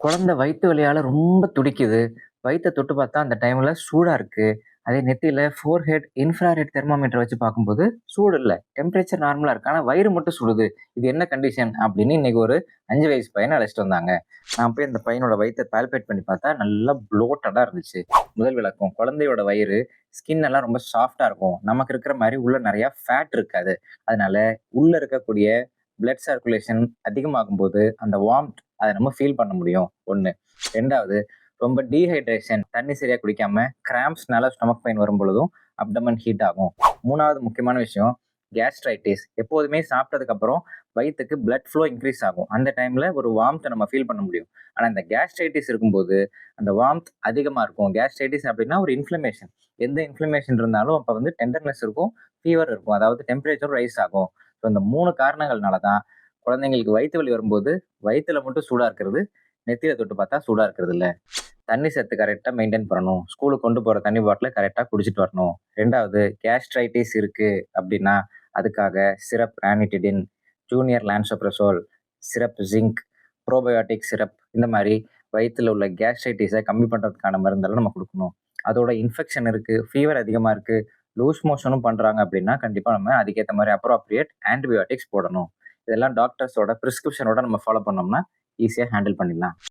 குழந்தை வயிற்று வழியால் ரொம்ப துடிக்குது. வயிற்றை தொட்டு பார்த்தா அந்த டைமில் சூடாக இருக்குது அதே நெத்தியில ஃபோர்ஹெட் இன்ஃப்ராரெட் தெர்மாமீட்டர் வச்சு பார்க்கும்போது சூடு இல்லை டெம்பரேச்சர் நார்மலாக இருக்கு. ஆனால் வயிறு மட்டும் சுடுது. இது என்ன கண்டிஷன்? அப்படின்னு இன்னைக்கு ஒரு அஞ்சு வயசு பையனை அழைச்சிட்டு வந்தாங்க. நான் போய் அந்த பையனோட வயிற்றை பால்பேட் பண்ணி பார்த்தா நல்லா ப்ளோட்டடாக இருந்துச்சு. முதல் விளக்கம் குழந்தையோட வயிறு ஸ்கின் எல்லாம் ரொம்ப சாஃப்டாக இருக்கும். நமக்கு இருக்கிற மாதிரி உள்ளே நிறையா ஃபேட் இருக்காது. அதனால உள்ளே இருக்கக்கூடிய பிளட் சர்க்குலேஷன் அதிகமாகும் போது அந்த வார்ம்த் அதை நம்ம ஃபீல் பண்ண முடியும். 1. 2வது ரொம்ப டீஹைட்ரேஷன் தண்ணி சரியாக குடிக்காம கிராம்ப்ஸ்னால ஸ்டொமக் பெயின் வரும் பொழுதும் அப்டமன் ஹீட் ஆகும். மூணாவது முக்கியமான விஷயம் கேஸ்ட்ரைட்டிஸ். எப்போதுமே சாப்பிட்டதுக்கு அப்புறம் வயித்துக்கு பிளட் ஃப்ளோ இன்க்ரீஸ் ஆகும். அந்த டைமில் ஒரு வார்ம்த்தை நம்ம ஃபீல் பண்ண முடியும். ஆனால் இந்த கேஸ்ட்ரைட்டிஸ் இருக்கும்போது அந்த வார்ம்த் அதிகமாக இருக்கும். கேஸ்ட்ரைட்டிஸ் அப்படின்னா ஒரு இன்ஃப்ளமேஷன். எந்த இன்ஃப்ளமேஷன் இருந்தாலும் அப்போ வந்து டெண்டர்னஸ் இருக்கும், ஃபீவர் இருக்கும். அதாவது டெம்பரேச்சர் ரைஸ் ஆகும். ஸோ இந்த மூணு காரணங்கள்னால தான் குழந்தைங்களுக்கு வயிற்று வலி வரும்போது வயிற்றுல மட்டும் சூடாக இருக்கிறது. நெத்தியில் தொட்டு பார்த்தா சூடாக இருக்கிறது இல்லை தண்ணி சத்து கரெக்டாக மெயின்டைன் பண்ணணும். ஸ்கூலுக்கு கொண்டு போகிற தண்ணி பாட்டில் கரெக்டாக குடிச்சிட்டு வரணும். ரெண்டாவது கேஸ்ட்ரைட்டிஸ் இருக்குது அப்படின்னா அதுக்காக syrup ranitidine junior lansoprazole, syrup zinc, probiotic syrup இந்த மாதிரி வயிற்றில் உள்ள கேஸ்ட்ரைட்டிஸை கம்மி பண்ணுறதுக்கான மருந்தெல்லாம் நம்ம கொடுக்கணும் அதோட இன்ஃபெக்ஷன் இருக்குது ஃபீவர் அதிகமாக இருக்குது லூஸ் மோஷனும் பண்ணுறாங்க அப்படின்னா கண்டிப்பாக நம்ம அதுக்கேற்ற மாதிரி அப்ரோப்ரியேட் ஆன்டிபயோட்டிக்ஸ் போடணும். இதெல்லாம் டாக்டர்ஸோட பிரிஸ்கிரிப்ஷனோட நம்ம ஃபாலோ பண்ணோம்னா ஈஸியா ஹேண்டில் பண்ணிடலாம்.